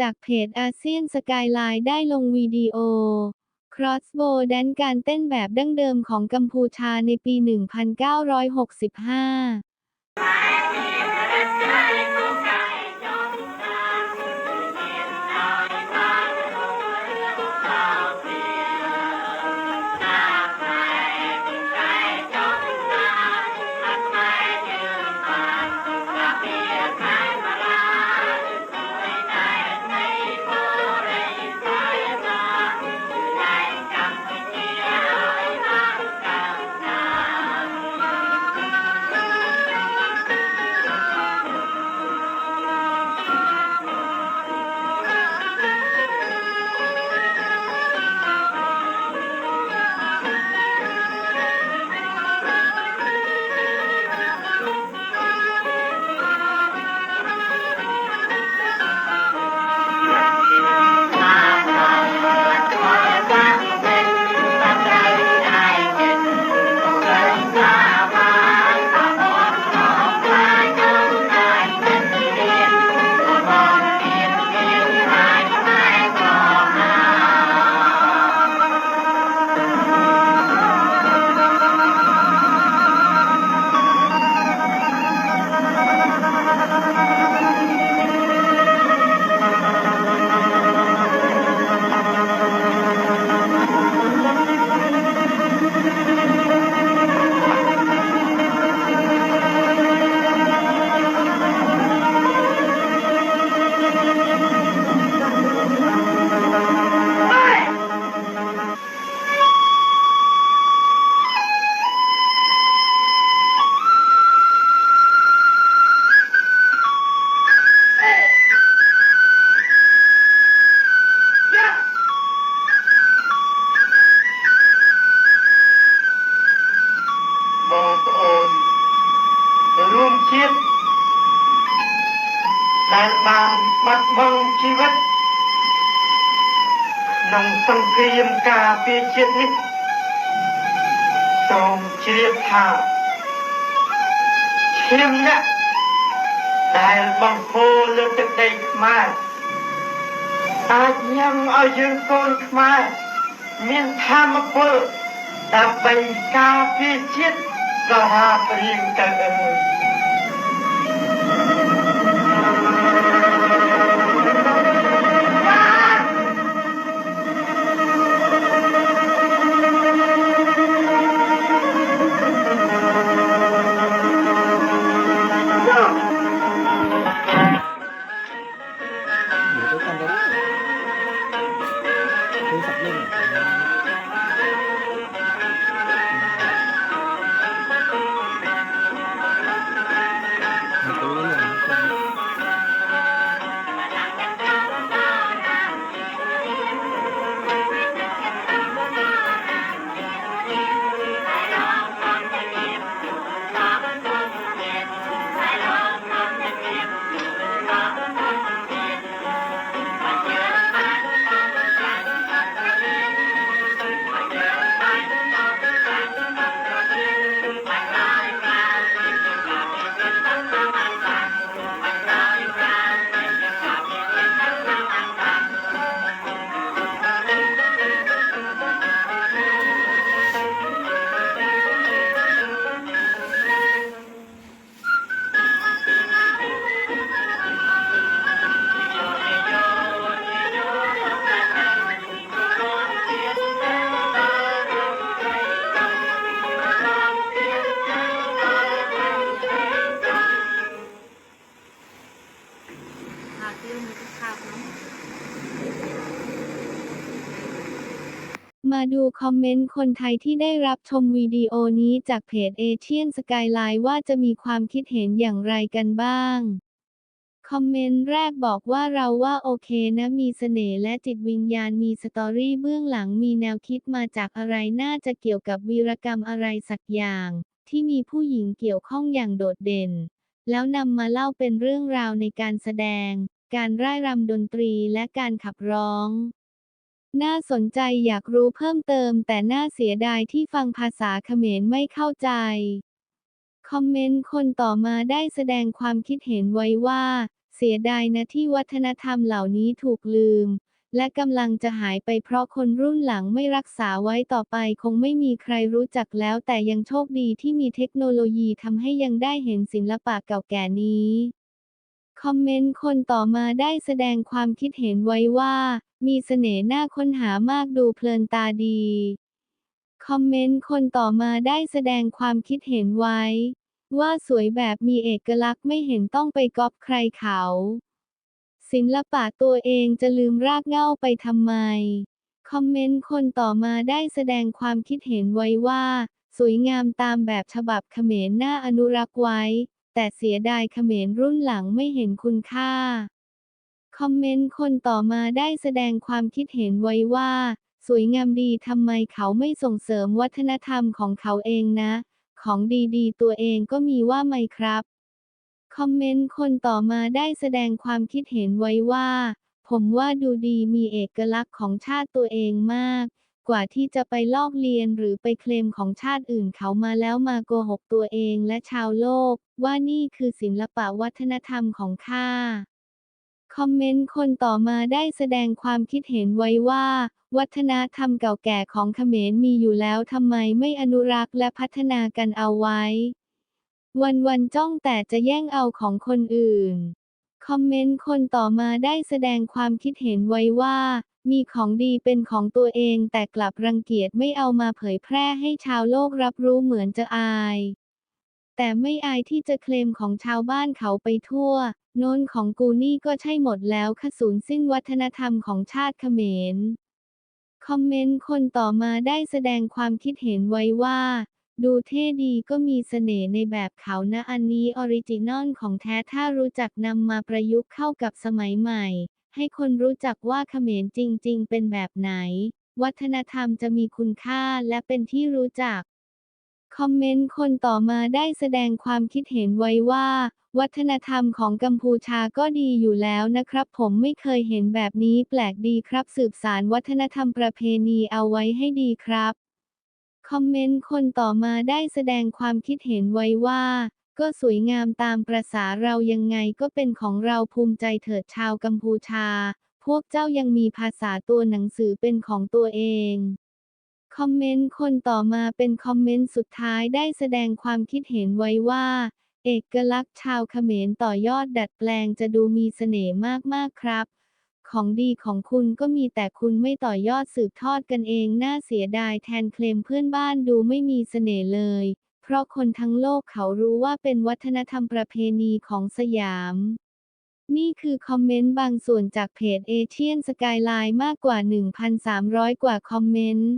จากเพจอาเซียนสกายไลน์ได้ลงวิดีโอ Crossbow แดนการเต้นแบบดั้งเดิมของกัมพูชาในปี 1965 ពារជាតិនេះសូមជ្រាបថាឈាមអ្នកដែលបងហូរលើទឹកដីខ្មែរអាចញ៉ាំឲ្យយើងកូនខ្មែរមានធម៌ពលដើម្បីការពារជាតិក៏ថាព្រៀងទៅអើយ โทรศัพท์เล่นมั ดูคอมเมนต์คนไทยที่ได้รับชมวิดีโอนี้จากเพจเอเชียนสกายไลน์ว่าจะมีความคิดเห็นอย่างไรกันบ้าง คอมเมนต์แรกบอกว่าเราว่าโอเคนะมีเสน่ห์และจิตวิญญาณมีสตอรี่เบื้องหลังมีแนวคิดมาจากอะไรน่าจะเกี่ยวกับวีรกรรมอะไรสักอย่าง ที่มีผู้หญิงเกี่ยวข้องอย่างโดดเด่น แล้วนำมาเล่าเป็นเรื่องราวในการแสดง การร่ายรำดนตรีและการขับร้อง น่าสนใจอยากรู้เพิ่มเติม แต่น่าเสียดายที่ฟังภาษาเขมรไม่เข้าใจ คอมเมนต์คนต่อมาได้แสดงความคิดเห็นไว้ว่า เสียดายนะที่วัฒนธรรมเหล่านี้ถูกลืม และกำลังจะหายไปเพราะคนรุ่นหลังไม่รักษาไว้ต่อไปคงไม่มีใครรู้จักแล้ว แต่ยังโชคดีที่มีเทคโนโลยีทำให้ยังได้เห็นศิลปะเก่าแก่นี้ คอมเมนต์คนต่อมาได้แสดงความคิดเห็นไว้ว่า มีเสน่ห์น่าค้นหามากดูเพลินตาดี คอมเมนต์คนต่อมาได้แสดงความคิดเห็นไว้ ว่าสวยแบบมีเอกลักษณ์ไม่เห็นต้องไปก๊อปใครเขา ศิลปะตัวเองจะลืมรากเหง้าไปทำไม คอมเมนต์คนต่อมาได้แสดงความคิดเห็นไว้ว่า สวยงามตามแบบฉบับเขมรน่าอนุรักษ์ไว้ แต่เสียดายเขมรรุ่นหลังไม่เห็นคุณค่า คอมเมนต์คนต่อมาได้แสดงความคิดเห็นไว้ว่า สวยงามดีทำไมเขาไม่ส่งเสริมวัฒนธรรมของเขาเองนะ ของดีๆ ตัวเองก็มีว่าไหมครับ คอมเมนต์คนต่อมาได้แสดงความคิดเห็นไว้ว่า ผมว่าดูดีมีเอกลักษณ์ของชาติตัวเองมาก กว่าที่จะไปลอกเลียนหรือไปเคลมของชาติอื่นเขามาแล้วมาโกหกตัวเองและชาวโลก ว่านี่คือศิลปะวัฒนธรรมของข้าคอมเมนต์คนต่อมาได้แสดงความคิดเห็นไว้ว่า วัฒนธรรมเก่าแก่ของเขมรมีอยู่แล้วทำไมไม่อนุรักษ์และพัฒนากันเอาไว้ วันๆจ้องแต่จะแย่งเอาของคนอื่น คอมเมนต์คนต่อมาได้แสดงความคิดเห็นไว้ว่า มีของดีเป็นของตัวเองแต่กลับรังเกียจไม่เอามาเผยแพร่ให้ชาวโลกรับรู้เหมือนจะอาย แต่ไม่อายที่จะเคลมของชาวบ้านเขาไปทั่ว โน้นของกูนี่ก็ใช่หมดแล้วขสูญสิ้นวัฒนธรรมของชาติเขมร คอมเมนต์คนต่อมาได้แสดงความคิดเห็นไว้ว่า ดูเท่ดีก็มีเสน่ห์ในแบบเขานะอันนี้ออริจินอลของแท้ถ้ารู้จักนำมาประยุกต์เข้ากับสมัยใหม่ ให้คนรู้จักว่าเขมรจริง ๆ เป็นแบบไหน วัฒนธรรมจะมีคุณค่าและเป็นที่รู้จัก คอมเมนต์คนต่อมาได้แสดงความคิดเห็นไว้ว่า วัฒนธรรมของกัมพูชาก็ดีอยู่แล้วนะครับ ผมไม่เคยเห็นแบบนี้แปลกดีครับ สืบสารวัฒนธรรมประเพณีเอาไว้ให้ดีครับ คอมเมนต์คนต่อมาได้แสดงความคิดเห็นไว้ว่า ก็สวยงามตามประษาเรายังไงก็เป็นของเราภูมิใจเถิดชาวกัมพูชา พวกเจ้ายังมีภาษาตัวหนังสือเป็นของตัวเอง คอมเมนต์คนต่อมาเป็นคอมเมนต์สุดท้ายได้แสดงความคิดเห็นไว้ว่า เอกลักษณ์ชาวเขมรต่อยอดดัดแปลงจะดูมีเสน่ห์มาก ๆ ครับของดีของคุณก็มีแต่คุณไม่ต่อยอดสืบทอดกันเอง น่าเสียดายแทนเคลมเพื่อนบ้านดูไม่มีเสน่ห์เลย เพราะคนทั้งโลกเขารู้ว่าเป็นวัฒนธรรมประเพณีของสยาม นี่คือคอมเมนต์บางส่วนจากเพจเอเชียนสกายไลน์มากกว่า 1,300 กว่าคอมเมนต์